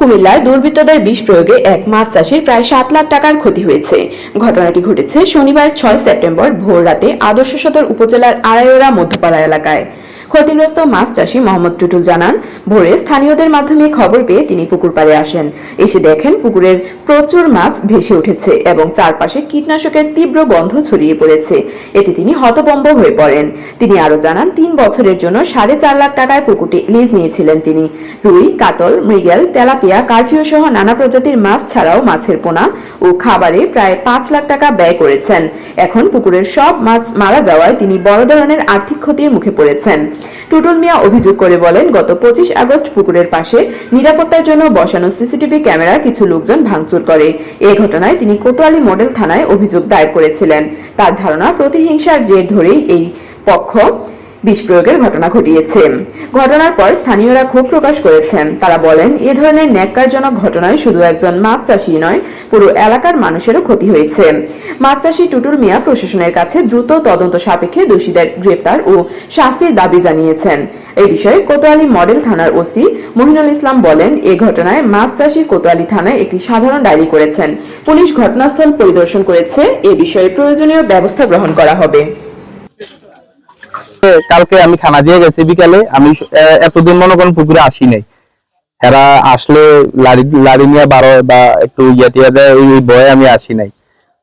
কুমিল্লায় দুর্বৃত্তদের বিষ প্রয়োগে এক মাছ চাষির প্রায় সাত লাখ টাকার ক্ষতি হয়েছে। ঘটনাটি ঘটেছে শনিবার ছয় সেপ্টেম্বর ভোর রাতে আদর্শ সদর উপজেলার আড়াইওড়া মধ্যপাড়া এলাকায়। ক্ষতিগ্রস্ত মাছ চাষি মোহাম্মদ টুটুল জানান, ভোরে স্থানীয়দের মাধ্যমে খবর পেয়ে তিনি পুকুর পাড়ে আসেন। এসে দেখেন পুকুরের প্রচুর মাছ ভেসে উঠেছে এবং চারপাশে কীটনাশকের তীব্র গন্ধ ছড়িয়ে পড়েছে। এতে তিনি হতবম্ব হয়ে পড়েন। তিনি আরও জানান, তিন বছরের জন্য সাড়ে চার লাখ টাকায় পুকুরটি লিজ নিয়েছিলেন তিনি। রুই, কাতল, মৃগেল, তেলাপিয়া, কারফিউ সহ নানা প্রজাতির মাছ ছাড়াও মাছের পোনা ও খাবারে প্রায় পাঁচ লাখ টাকা ব্যয় করেছেন। এখন পুকুরের সব মাছ মারা যাওয়ায় তিনি বড় ধরনের আর্থিক ক্ষতির মুখে পড়েছেন। টুটুল মিয়া অভিযোগ করে বলেন, গত পঁচিশ আগস্ট পুকুরের পাশে নিরাপত্তার জন্য বসানো সিসিটিভি ক্যামেরা কিছু লোকজন ভাঙচুর করে। এ ঘটনায় তিনি কোতোয়ালি মডেল থানায় অভিযোগ দায়ের করেছিলেন। তার ধারণা, প্রতিহিংসার জের ধরেই এই পক্ষ বিষ প্রয়োগের ঘটনা ঘটিয়েছে। ঘটনার পর স্থানীয়রা ক্ষোভ প্রকাশ করেছেন। তারা বলেন, এ ধরনের ন্যাক্কারজনক ঘটনায় শুধু একজন মাছ চাষী নয়, পুরো এলাকার মানুষেরও ক্ষতি হয়েছে। মাছ চাষী টুটুল মিয়া প্রশাসনের কাছে দ্রুত তদন্ত সাপেক্ষে দোষীদের গ্রেফতার ও শাস্তির দাবি জানিয়েছেন। এই বিষয়ে কোতোয়ালি মডেল থানার ওসি মহিনুল ইসলাম বলেন, এ ঘটনায় মাছ চাষী কোতোয়ালি থানায় একটি সাধারণ ডায়েরি করেছেন। পুলিশ ঘটনাস্থল পরিদর্শন করেছে। এ বিষয়ে প্রয়োজনীয় ব্যবস্থা গ্রহণ করা হবে। কালকে আমি খানা দিয়ে গেছি বিকালে, আমি এতদিন মনে করেন পুকুরে আসি নাই। এরা আসলে লাড়ি লাড়ি নিয়ে বারো বা একটু ইয়ে টিয়া দেয় এই ভয়ে আমি আসি নাই।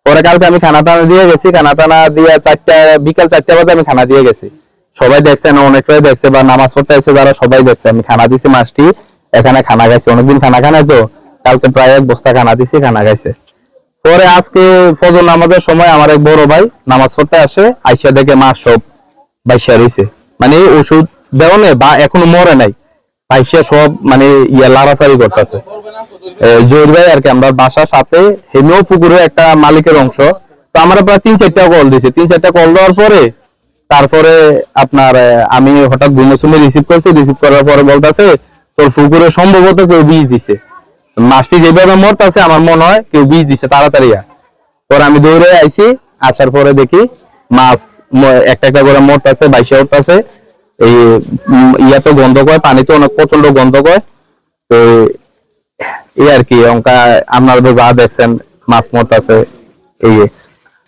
পরে কালকে আমি খানা টানা দিয়ে গেছি, খানা টানা দিয়ে চারটা, বিকাল চারটা বাজে আমি খানা দিয়ে গেছি। সবাই দেখছেন, অনেকটাই দেখছে বা নামাজ পড়তে এসে যারা সবাই দেখছে, আমি খানা দিছি মাছটি, এখানে খানা খাইছি, অনেকদিন খানা খানাই তো, কালকে প্রায় এক বস্তা খানা দিছি, খানা খাইছে। পরে আজকে ফজর নামাজের সময় আমার এক বড় ভাই নামাজ পড়তে আসে, আইসা দেখে মাছ সব বাইসা রয়েছে। মানে ওষুধ দেওয়া নেই বা এখনও মরে নাই। বাইসা সব মানে ইয়া লাড়াচাড়ি করতেছে। জোর ভাই আর কি, আমরা বাসার সাথে হেমিও পুকুরের একটা মালিকের অংশ। তো আমরা প্রায় তিন চারটা কল দিছি। তিন চারটা কল দেওয়ার পরে তারপরে আপনার আমি হঠাৎ ঘুমোসুমে রিসিভ করছি। রিসিভ করার পরে বলতেছে, তোর পুকুরে সম্ভবত কেউ বীজ দিছে। মাছটি যেভাবে মরতাছে, আমার মনে হয় কেউ বীজ দিছে, তাড়াতাড়ি। পরে আমি দৌড়ে আইছি, আসার পরে দেখি মাছ একটা একটা করে মরতাছে বাইশে উঠতাছে এই উম, ইয়া তো গন্ধ করে পানি তো অনেক প্রচণ্ড গন্ধ করে তো এই আর কি অঙ্কা আপনারা তো যা দেখছেন মাছ মরতাছে এই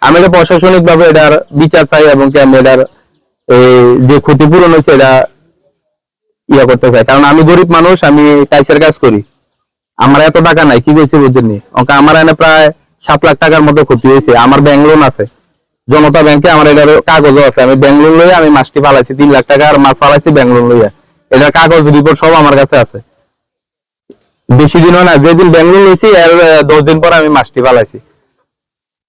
আমি প্রশাসনিক ভাবে এটার বিচার চাই এবং কি আমি এটার এই যে ক্ষতিপূরণ হয়েছে এটা ইয়া করতে চাই। কারণ আমি গরিব মানুষ আমি টাইসের কাজ করি। আমার এত টাকা নাই কি কইছি বুঝছেন ওকে আমার এনে প্রায় সাত লাখ টাকার মতো ক্ষতি হয়েছে। আমার ব্যাংক লোন আছে। জনতা ব্যাংকে আমার এটার কাগজও আছে। আমি ব্যাংক লোন লইয়া আমি মাছটি ফালাইছি তিন লাখ টাকা, আর মাছ ফালাইছি ব্যাংক লোন লইয়া। এটার কাগজ রিপোর্ট সব আমার কাছে আছে। বেশি দিন হয় না, যেদিন ব্যাংক লোন লইছি, এর দশ দিন পর আমি মাছটি ফালাইছি।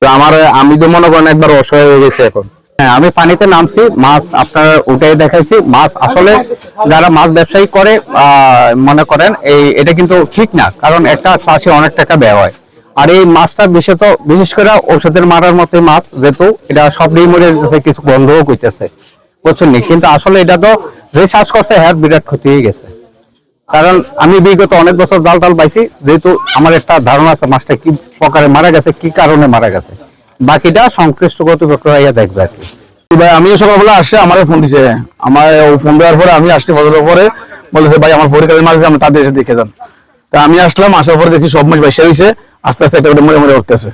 তো আমার আমি তো মনে করেন একবার অসহায় হয়ে গেছে এখন। হ্যাঁ আমি পানিতে নামছি, মাছ আপনার ওটাই দেখাইছি। মাছ আসলে যারা মাছ ব্যবসায়ী করে মনে করেন এই, এটা কিন্তু ঠিক না। কারণ একটা চাষে অনেক টাকা ব্যয় হয়। আর এই মাছটা বিশেষত, বিশেষ করে ঔষধের মারার মতো মাছ, যেহেতু এটা সবই মরে যেতেছে কিছু গন্ধও করতেছে বুঝছেন কিন্তু আসলে এটা তো যে চাষ করছে হ্যাঁ বিরাট ক্ষতি হয়ে গেছে। কারণ আমি বিগত অনেক বছর জাল টাল পাইছি, যেহেতু আমার একটা ধারণা আছে মাছটা কি প্রকারে মারা গেছে, কি কারণে মারা গেছে। বাকিটা সংশ্লিষ্ট কর্তৃপক্ষ ইয়া দেখবে আর কি। ভাই, আমিও সকালবেলা আসছে আমার ফোন দিছে। আমার ও ফোন দেওয়ার পরে আমি আসছি ফজরের পরে। বলেছে ভাই, আমার পরীক্ষার মাঝে আমি তাদের এসে দেখে যান। তা আমি আসলাম, আসার পরে দেখি সব মাছ বাইসা হয়েছে আস্তে আস্তে একটা মরে মরে উঠতেছে।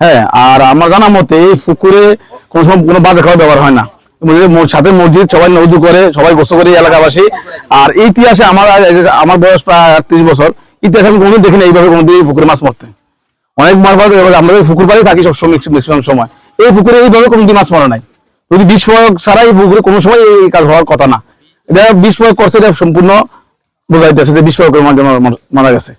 হ্যাঁ আর আমার জানা মতে এই পুকুরে কোনো সময় কোনো বাজে খাওয়া ব্যবহার হয় না। সাথে মসজিদ সবাই নৌজু করে, সবাই গোসল করে এলাকাবাসী। আর ইতিহাসে আমার আমার বয়স প্রায় ত্রিশ বছর। ইতিহাসে আমি কোনোদিন দেখিনি এইভাবে কোনোদিন পুকুরে মাছ মরতে। অনেক মাছ মারতে আমরা পুকুর পাড়ে থাকি সব সময় ম্যাক্সিমাম সময়। এই পুকুরে এইভাবে কোনো দিন মাছ মারা নাই। যদি বিষ ছাড়া এই পুকুরে কোনো সময় এই কাজ হওয়ার কথা না। এটা বিষ করছে সম্পূর্ণ বোঝাইতেছে যে বিষ মাধ্যমে মারা গেছে।